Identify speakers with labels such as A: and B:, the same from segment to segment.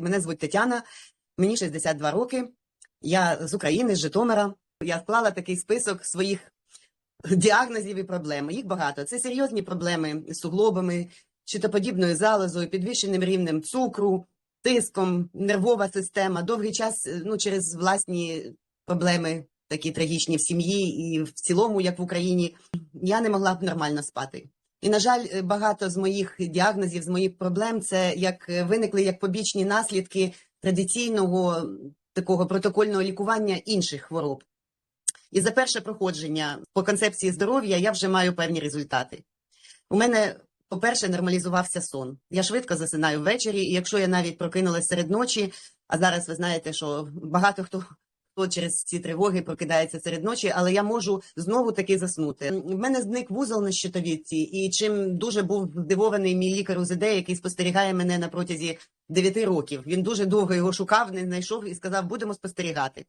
A: Мене звуть Тетяна, мені 62 роки. Я з України, з Житомира. Я склала такий список своїх діагнозів і проблем. Їх багато. Це серйозні проблеми з суглобами, щитоподібною залозою, підвищеним рівнем цукру, тиском, нервова система. Довгий час е, ну, через власні проблеми, такі трагічні в сім'ї і в цілому, як в Україні, я не могла б нормально спати. І, на жаль, е, багато з моїх діагнозів, з моїх проблем, це як е, виникли як побічні наслідки традиційного такого протокольного лікування інших хвороб. І за перше проходження по концепції здоров'я я вже маю певні результати. У мене, по-перше, нормалізувався сон. Я швидко засинаю ввечері, і якщо я навіть прокинулась серед ночі, а зараз ви знаєте, що багато хто. Хто через ці тривоги прокидається серед ночі, але я можу знову таки заснути. В мене зник вузол на щитовідці, і чим дуже був здивований мій лікар УЗД, який спостерігає мене на протязі 9 років. Він дуже довго його шукав, не знайшов і сказав, будемо спостерігати.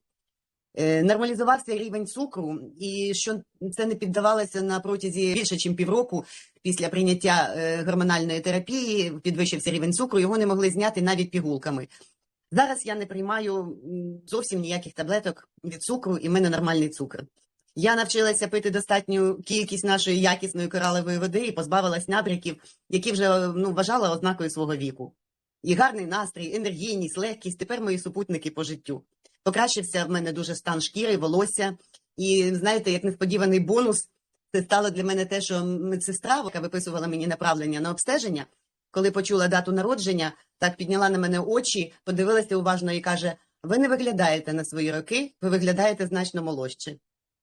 A: Е, Нормалізувався рівень цукру, і що це не піддавалося на протязі більше, ніж півроку після прийняття е, гормональної терапії, підвищився рівень цукру, його не могли зняти навіть пігулками. Зараз я не приймаю зовсім ніяких таблеток від цукру, і в мене нормальний цукор. Я навчилася пити достатню кількість нашої якісної коралової води і позбавилась набряків, які вже ну, вважала ознакою свого віку. І гарний настрій, енергійність, легкість тепер мої супутники по життю. Покращився в мене дуже стан шкіри, волосся. І знаєте, як несподіваний бонус, це стало для мене те, що медсестра, яка виписувала мені направлення на обстеження, коли почула дату народження, так підняла на мене очі, подивилася уважно і каже: Ви не виглядаєте на свої роки, ви виглядаєте значно молодше.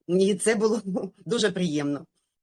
A: І це було дуже приємно.